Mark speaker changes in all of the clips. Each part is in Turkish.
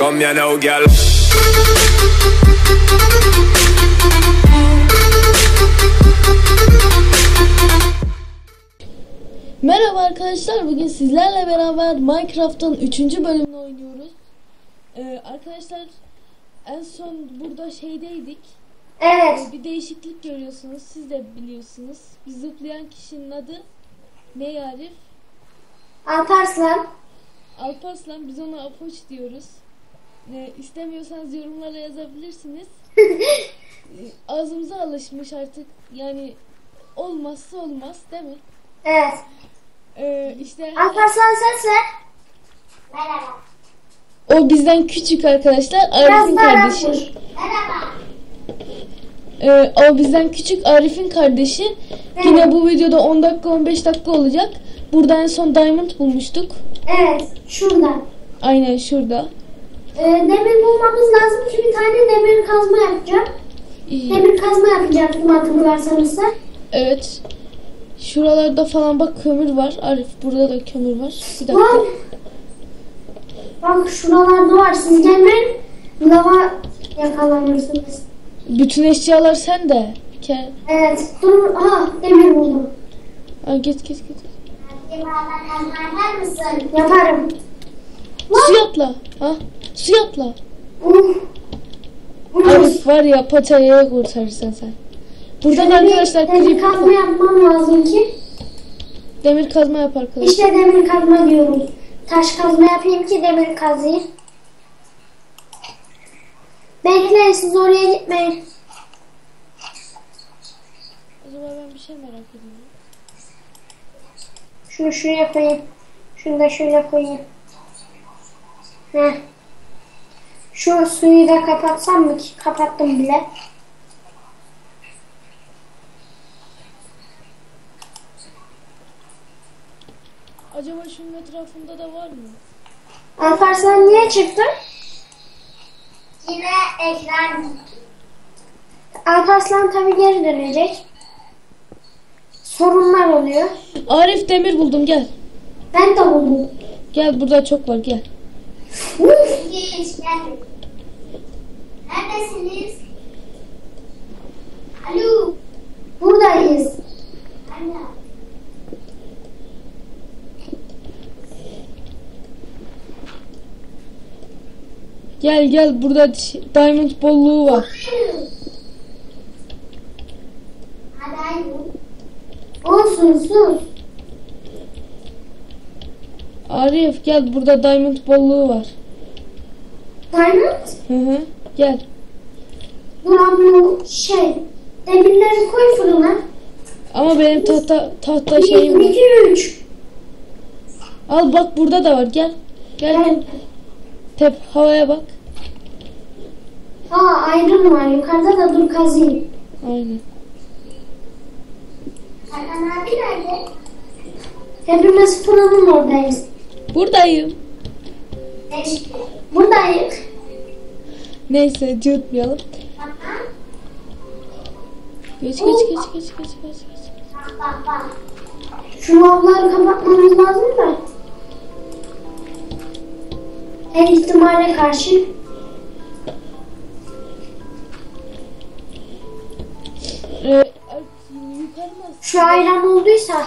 Speaker 1: Come here now, girl.
Speaker 2: Merhaba arkadaşlar. Bugün sizlerle beraber Minecraft'ın 3. bölümünü oynuyoruz. Ee, arkadaşlar en son burada şeydeydik.
Speaker 3: Evet.
Speaker 2: Ee, bir değişiklik görüyorsunuz. Siz de biliyorsunuz. Bir zıplayan kişinin adı ne Arif?
Speaker 3: Alparslan.
Speaker 2: Alparslan. Biz ona Apoç diyoruz. Ee, istemiyorsanız yorumlara yazabilirsiniz. Ağzımıza alışmış artık. Yani olmazsa olmaz değil mi?
Speaker 3: Evet.
Speaker 2: Ee, işte
Speaker 3: Alparslan ses ver. Merhaba.
Speaker 2: o bizden küçük arkadaşlar. Arif'in kardeşi.
Speaker 3: Merhaba.
Speaker 2: Ee, o bizden küçük Arif'in kardeşi. Yine bu videoda 10 dakika 15 dakika olacak. Burada en son diamond bulmuştuk.
Speaker 3: Evet. Şurada.
Speaker 2: Aynen şurada.
Speaker 3: Ee, demir bulmamız lazım ki bir tane demir kazma yapacağım.
Speaker 2: İyi.
Speaker 3: Demir kazma yapacaktım hatırlarsanız da.
Speaker 2: Evet. Şuralarda falan bak kömür var. Arif burada da kömür var. Bir dakika.
Speaker 3: Bak. Bak şuralarda var. Siz gelmeyin. Lava yakalanırsınız.
Speaker 2: Bütün eşyalar sende. Ke
Speaker 3: Evet. Dur. Aha demir buldum.
Speaker 2: Aa, git git git.
Speaker 3: Yaparım.
Speaker 2: Suya atla. Ha? Suya atla. Arif var ya paçayı kurtarırsın sen. Buradan
Speaker 3: Şöyle bir
Speaker 2: arkadaşlar
Speaker 3: demir
Speaker 2: klip
Speaker 3: kazma yapmam lazım ki.
Speaker 2: demir kazma yap arkadaşlar.
Speaker 3: İşte demir kazma diyorum. Taş kazma yapayım ki demir kazayım. Bekleyin siz oraya gitmeyin.
Speaker 2: Acaba ben bir şey merak ediyorum.
Speaker 3: Şunu şuraya koyayım. Şunu da şöyle koyayım. Heh. Şu suyu da kapatsam mı ki? Kapattım bile.
Speaker 2: Acaba şunun etrafında da var mı?
Speaker 3: Alparslan niye çıktı?
Speaker 4: Yine ekran
Speaker 3: Alparslan tabii geri dönecek. Sorunlar oluyor.
Speaker 2: Arif demir buldum gel.
Speaker 3: Ben de buldum.
Speaker 2: Gel burada çok var gel.
Speaker 3: Uf!
Speaker 4: Neredesiniz? Alo.
Speaker 3: Buradayız.
Speaker 4: Anne.
Speaker 2: Gel gel burada diamond bolluğu var.
Speaker 3: Olsun sus.
Speaker 2: Arif gel burada diamond bolluğu var.
Speaker 3: Diamond?
Speaker 2: Hı hı. Gel.
Speaker 3: Dur bu şey. Demirleri koy fırına.
Speaker 2: Ama benim tahta tahta
Speaker 3: 1,
Speaker 2: şeyim var.
Speaker 3: 2, 3.
Speaker 2: Al bak burada da var gel. Gel gel. Tep havaya bak.
Speaker 3: Aa ayrım var. Yukarıda da dur kazayım.
Speaker 2: Aynen.
Speaker 4: Hakan abi nerede?
Speaker 3: Hepimiz fırının oradayız.
Speaker 2: Buradayım.
Speaker 4: Beş.
Speaker 3: Buradayız.
Speaker 2: Neyse cıvıtmayalım. Geç geç geç geç geç geç geç.
Speaker 3: Şu lavları kapatmamız lazım da. Her ihtimale karşı.
Speaker 2: Ee?
Speaker 3: Şu ayran olduysa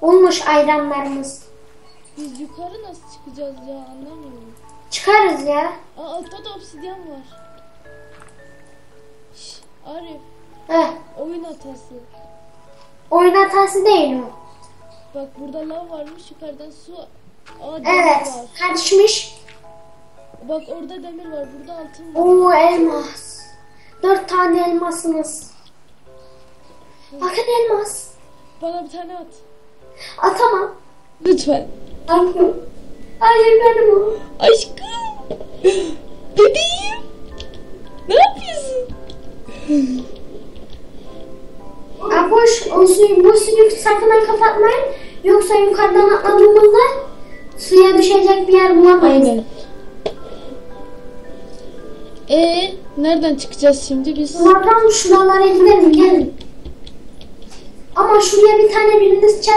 Speaker 3: olmuş ayranlarımız.
Speaker 2: Biz yukarı nasıl çıkacağız ya anlamıyorum.
Speaker 3: Çıkarız ya.
Speaker 2: Aa, altta da obsidyen var. Şş, Arif
Speaker 3: Heh.
Speaker 2: oyun hatası.
Speaker 3: Oyun hatası değil o.
Speaker 2: Bak burada lav varmış yukarıdan su. Aa demir
Speaker 3: Evet.
Speaker 2: var.
Speaker 3: Karışmış.
Speaker 2: Bak orada demir var burada altın var.
Speaker 3: Oo elmas. Dört tane elmasımız. Bakın elmas.
Speaker 2: Bana bir tane at.
Speaker 3: Atamam.
Speaker 2: Lütfen.
Speaker 3: Hayır. Hayır benim o.
Speaker 2: Aşkım. Bebeğim. Ne yapıyorsun?
Speaker 3: Aboş o suyu, bu suyu sakın kapatmayın. Yoksa yukarıdan atladığımızda suya düşecek bir yer bulamayız.
Speaker 2: Aynen. Ee, nereden çıkacağız şimdi biz?
Speaker 3: Buradan şuralara gidelim gelin. Ama şuraya bir tane biriniz çek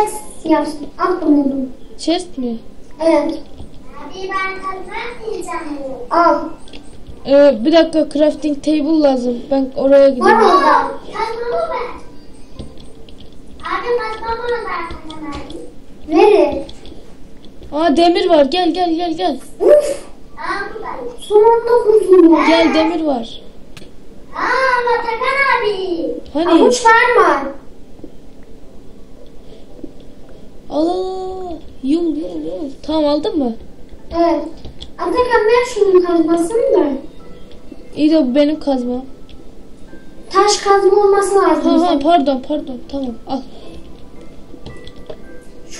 Speaker 3: yapsın. At bunu.
Speaker 2: Chest mi?
Speaker 3: Evet.
Speaker 4: Abi ben kazanmayacağım.
Speaker 3: Al.
Speaker 2: Ee, bir dakika crafting table lazım. Ben oraya
Speaker 3: Var
Speaker 2: gidiyorum.
Speaker 3: orada. Nereye?
Speaker 2: Aa demir var. Gel gel gel gel.
Speaker 3: Uf. Sonunda kurtuldum.
Speaker 2: Gel demir var.
Speaker 4: Aa Atakan abi.
Speaker 2: Hani?
Speaker 3: Avuç var mı?
Speaker 2: Al al. Yul yul yul. Tamam aldın mı?
Speaker 3: Evet. Atakan ver şunun kazmasını da.
Speaker 2: İyi de bu benim kazmam.
Speaker 3: Taş kazma olması lazım.
Speaker 2: Ha pardon pardon. Tamam al.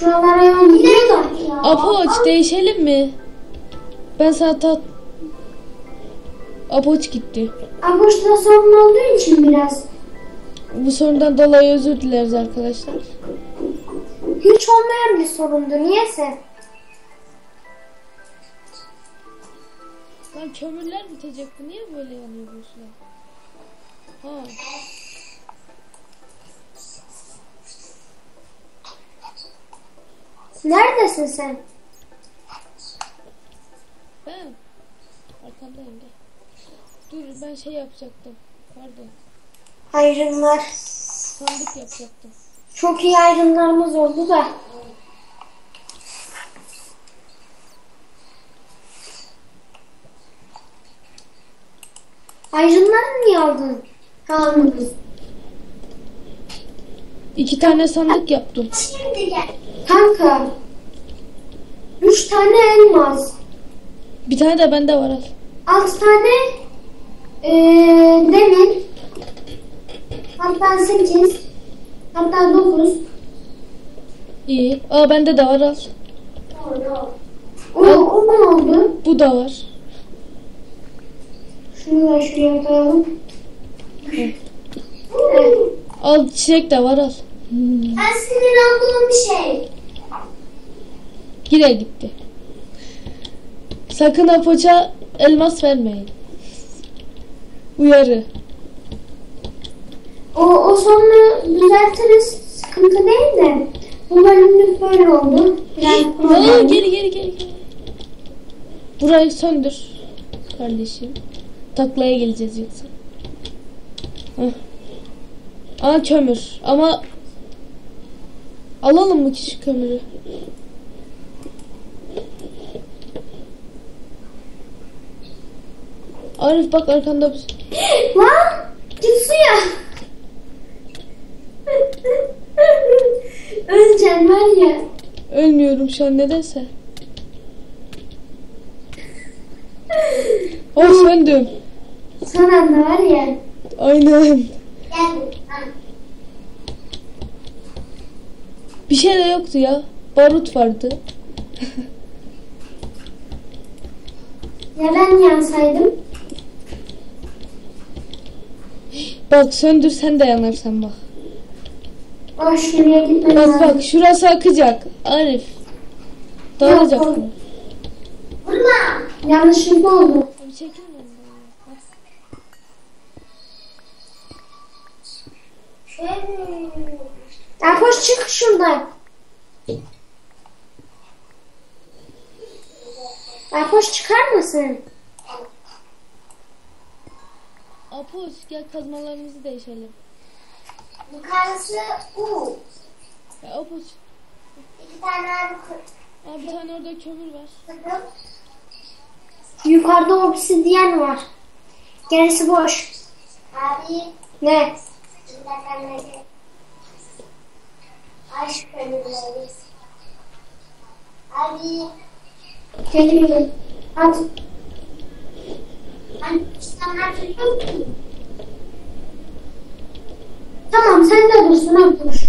Speaker 3: Şuralara gidiyor da.
Speaker 2: Apoç değişelim mi? Ben sana tat... Apoç gitti.
Speaker 3: Apoçta sorun olduğu için biraz.
Speaker 2: Bu sorundan dolayı özür dileriz arkadaşlar.
Speaker 3: Hiç olmayan bir sorundu. Niyeyse.
Speaker 2: Lan kömürler bitecekti. Niye böyle yanıyor bu? Ha.
Speaker 3: Neredesin sen?
Speaker 2: Ben. Arkandayım gel. Dur ben şey yapacaktım. Pardon.
Speaker 3: Ayrımlar.
Speaker 2: Sandık yapacaktım.
Speaker 3: Çok iyi ayrımlarımız oldu da. Ayrımları niye aldın? Anladım.
Speaker 2: İki tane sandık yaptım.
Speaker 4: Şimdi gel.
Speaker 3: Kanka. Üç tane elmas.
Speaker 2: Bir tane de bende var al.
Speaker 3: Altı tane eee demir. Hatta sekiz. Hatta dokuz.
Speaker 2: İyi. Aa bende de var al.
Speaker 3: O, o ne oldu?
Speaker 2: Bu da var.
Speaker 3: Şunu da şuraya koyalım. Evet.
Speaker 2: Al çiçek de var al.
Speaker 4: Ben sinir olduğum bir şey.
Speaker 2: Yine gitti. Sakın Apoç'a elmas vermeyin. Uyarı.
Speaker 3: O, o sonra düzeltiriz. Sıkıntı değil de. Bu bölümlük böyle oldu.
Speaker 2: Aa,
Speaker 3: problem.
Speaker 2: geri geri geri. Burayı söndür kardeşim. Taklaya geleceğiz yoksa. Heh. Aa kömür ama alalım mı ki şu kömürü? Arif bak arkanda bir...
Speaker 3: Lan! Git suya. Öleceksin var ya.
Speaker 2: Ölmüyorum şu an nedense. Oh söndüm.
Speaker 3: Son anda var ya.
Speaker 2: Aynen.
Speaker 4: Gel.
Speaker 2: Bir şey de yoktu ya. Barut vardı.
Speaker 3: Ya ben yansaydım.
Speaker 2: Bak söndür sen de yanarsan bak.
Speaker 3: O şuraya gitmem
Speaker 2: Bak
Speaker 3: lazım.
Speaker 2: bak şurası akacak. Arif. Dağılacak
Speaker 3: Yok,
Speaker 2: mı?
Speaker 4: Vurma.
Speaker 3: Yanlışlıkla oldu.
Speaker 2: Abi
Speaker 3: Apoş çık şuradan. Apoş çıkar mısın?
Speaker 2: Apoş gel kazmalarımızı değişelim.
Speaker 4: Yukarısı U.
Speaker 2: Ya Apoş.
Speaker 4: İki tane abi
Speaker 2: Aa, bir tane orada kömür var.
Speaker 3: Yukarıda obsidiyen var. Gerisi boş.
Speaker 4: Abi.
Speaker 3: Ne?
Speaker 4: Bir dakika ne? Aşk ölümleri. Abi.
Speaker 3: Geliyorum. At.
Speaker 4: Sen hatırlıyor musun?
Speaker 3: Tamam sen de dursun Apoş.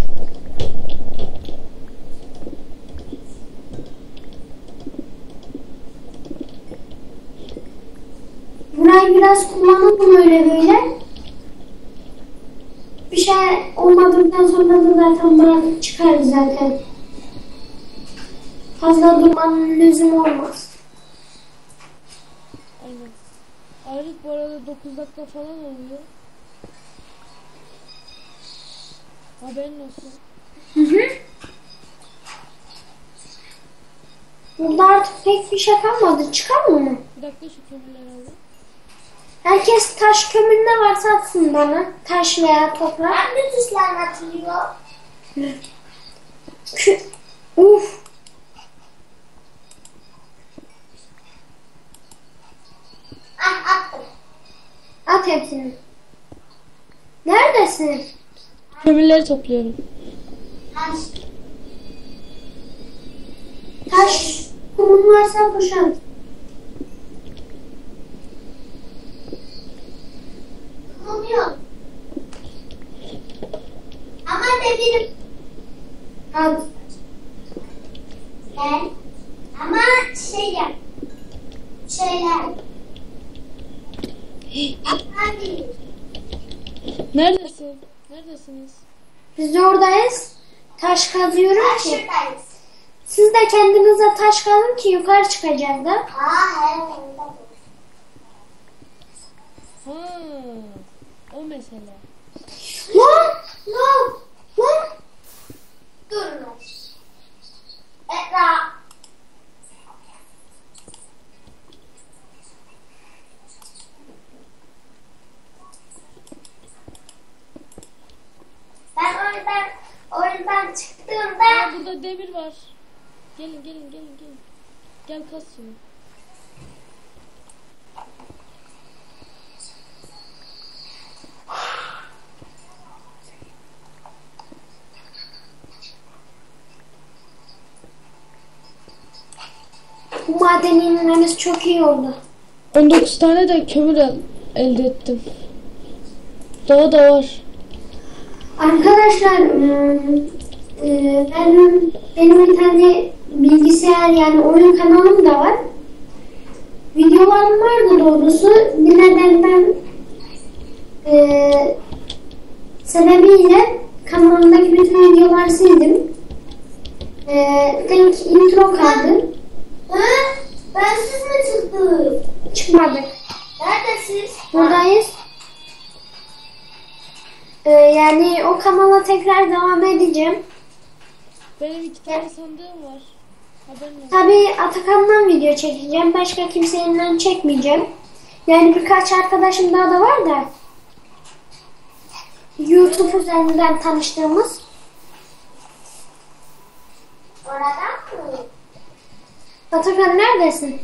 Speaker 3: Burayı biraz kullanalım öyle böyle. Bir şey olmadıktan sonra da zaten bırakıp çıkarız zaten. Fazla durmanın lüzumu olmaz.
Speaker 2: Arif bu arada 9 dakika falan oluyor. Haberin olsun.
Speaker 3: Hı hı. Burada artık pek bir şey kalmadı. Çıkalım mı?
Speaker 2: Bir dakika şu kömürleri alayım.
Speaker 3: Herkes taş kömür ne varsa atsın bana. Taş veya toprak.
Speaker 4: Hangi tuşlar atılıyor?
Speaker 3: Şu, uf. At hepsini. Neredesin?
Speaker 2: Kömürleri topluyorum.
Speaker 4: Taş.
Speaker 3: Taş kumun varsa boşalt.
Speaker 4: Olmuyor. Ama demirim.
Speaker 3: At.
Speaker 4: Ben. Ama şey yap. Şeyler.
Speaker 2: Neredesin? Neredesiniz?
Speaker 3: Biz de oradayız. Taş kazıyorum ki.
Speaker 4: şuradayız.
Speaker 3: Siz de kendinize taş kazın ki yukarı çıkacağız da.
Speaker 4: Aa bu.
Speaker 2: Ha, o mesele.
Speaker 3: Lan! Lan!
Speaker 4: Durun. Ekra. Ben oradan oradan çıktığımda
Speaker 2: Aa, burada demir var. Gelin gelin gelin gelin. Gel kas şunu.
Speaker 3: Bu madeni inmemiz çok iyi oldu.
Speaker 2: 19 tane de kömür el- elde ettim. Daha da var.
Speaker 3: Arkadaşlar ım, e, benim, benim bir tane bilgisayar yani oyun kanalım da var. Videolarım vardı doğrusu. Bir nedenden e, sebebiyle kanalımdaki bütün videoları sildim. E, link intro kaldı.
Speaker 4: Hı? Ben siz mi çıktınız?
Speaker 3: Çıkmadık.
Speaker 4: Neredesiniz?
Speaker 3: Buradayız. E, yani o kanala tekrar devam edeceğim.
Speaker 2: Benim iki tane sandığım var.
Speaker 3: Tabii Atakan'dan video çekeceğim. Başka kimseyinden çekmeyeceğim. Yani birkaç arkadaşım daha da var da. YouTube üzerinden tanıştığımız.
Speaker 4: Oradan mı?
Speaker 3: Atakan neredesin?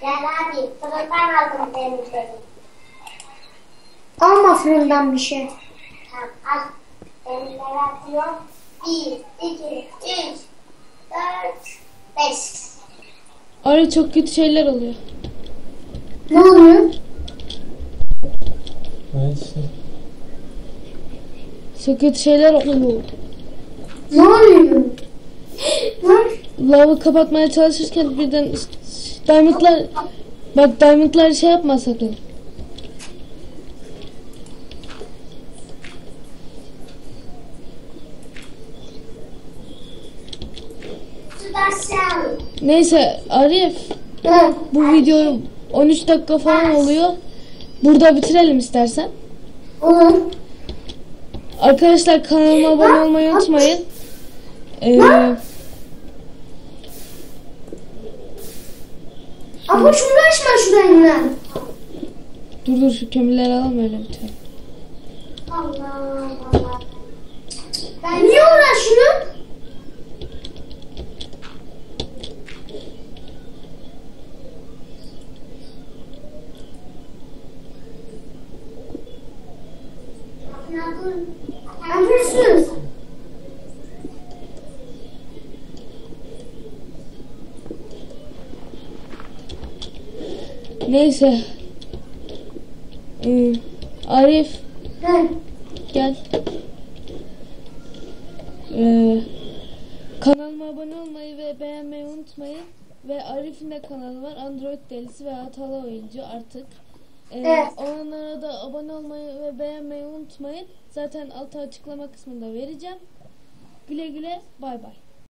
Speaker 4: Gel abi fırından aldım demirleri.
Speaker 3: Alma fırından bir şey.
Speaker 4: Tamam al. Atıyor. Bir, iki, üç, dört, beş.
Speaker 2: Arı çok kötü şeyler oluyor.
Speaker 3: Ne oluyor?
Speaker 1: Neyse.
Speaker 2: Çok kötü şeyler oluyor.
Speaker 3: Ne oluyor?
Speaker 2: Lavı kapatmaya çalışırken birden diamondlar bak diamondlar şey yapma sakın.
Speaker 4: Şuradan aşağı.
Speaker 2: Neyse Arif bu video 13 dakika falan oluyor. Burada bitirelim istersen.
Speaker 3: Olur.
Speaker 2: Arkadaşlar kanalıma abone olmayı unutmayın. Ee,
Speaker 3: Ama şunu açma şurayı lan.
Speaker 2: dur dur şu kömürleri alalım öyle bitirelim.
Speaker 4: Allah Allah.
Speaker 3: Ben niye uğraşıyorsun?
Speaker 4: Ya dur.
Speaker 3: Yapıyorsunuz.
Speaker 2: Neyse. Ee, Arif
Speaker 3: Hı.
Speaker 2: gel. Ee, kanalıma abone olmayı ve beğenmeyi unutmayın. Ve Arif'in de kanalı var. Android delisi ve hatalı oyuncu artık. Ee,
Speaker 3: Evet.
Speaker 2: Onlara da abone olmayı ve beğenmeyi unutmayın. Zaten altı açıklama kısmında vereceğim. Güle güle bay bay.